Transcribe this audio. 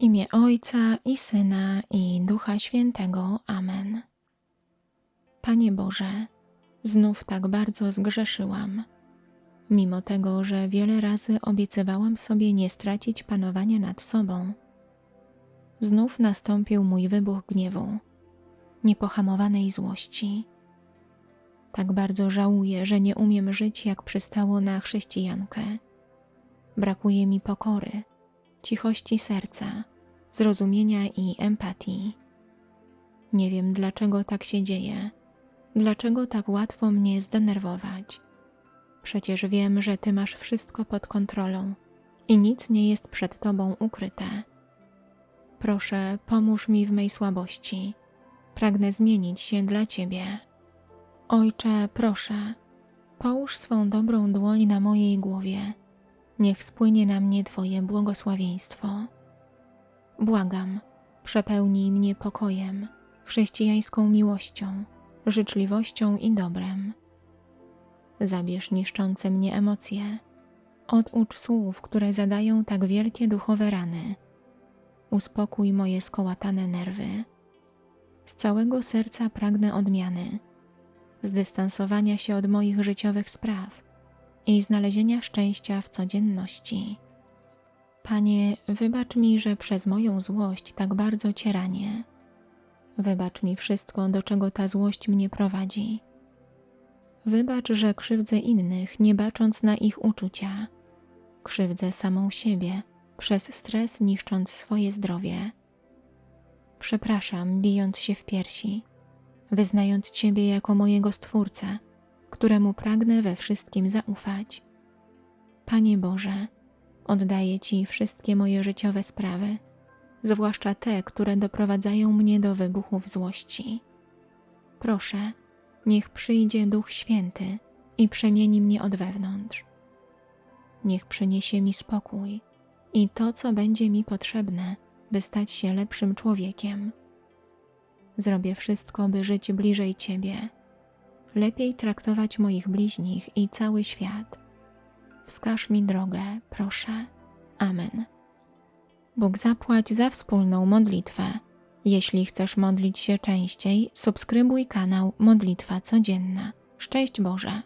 imię Ojca i Syna i Ducha Świętego. Amen. Panie Boże, znów tak bardzo zgrzeszyłam. Mimo tego, że wiele razy obiecywałam sobie nie stracić panowania nad sobą, znów nastąpił mój wybuch gniewu, niepohamowanej złości. Tak bardzo żałuję, że nie umiem żyć jak przystało na chrześcijankę. Brakuje mi pokory, cichości serca, zrozumienia i empatii. Nie wiem, dlaczego tak się dzieje, dlaczego tak łatwo mnie zdenerwować. Przecież wiem, że Ty masz wszystko pod kontrolą i nic nie jest przed Tobą ukryte. Proszę, pomóż mi w mej słabości. Pragnę zmienić się dla Ciebie. Ojcze, proszę, połóż swą dobrą dłoń na mojej głowie. Niech spłynie na mnie Twoje błogosławieństwo. Błagam, przepełnij mnie pokojem, chrześcijańską miłością, życzliwością i dobrem. Zabierz niszczące mnie emocje. Oducz słów, które zadają tak wielkie duchowe rany. Uspokój moje skołatane nerwy. Z całego serca pragnę odmiany, zdystansowania się od moich życiowych spraw i znalezienia szczęścia w codzienności. Panie, wybacz mi, że przez moją złość tak bardzo Cię ranię. Wybacz mi wszystko, do czego ta złość mnie prowadzi. Wybacz, że krzywdzę innych, nie bacząc na ich uczucia. Krzywdzę samą siebie, przez stres niszcząc swoje zdrowie. Przepraszam, bijąc się w piersi, wyznając Ciebie jako mojego Stwórcę, któremu pragnę we wszystkim zaufać. Panie Boże, oddaję Ci wszystkie moje życiowe sprawy, zwłaszcza te, które doprowadzają mnie do wybuchów złości. Proszę, niech przyjdzie Duch Święty i przemieni mnie od wewnątrz. Niech przyniesie mi spokój i to, co będzie mi potrzebne, by stać się lepszym człowiekiem. Zrobię wszystko, by żyć bliżej Ciebie, lepiej traktować moich bliźnich i cały świat. Wskaż mi drogę, proszę. Amen. Bóg zapłać za wspólną modlitwę. Jeśli chcesz modlić się częściej, subskrybuj kanał Modlitwa Codzienna. Szczęść Boże!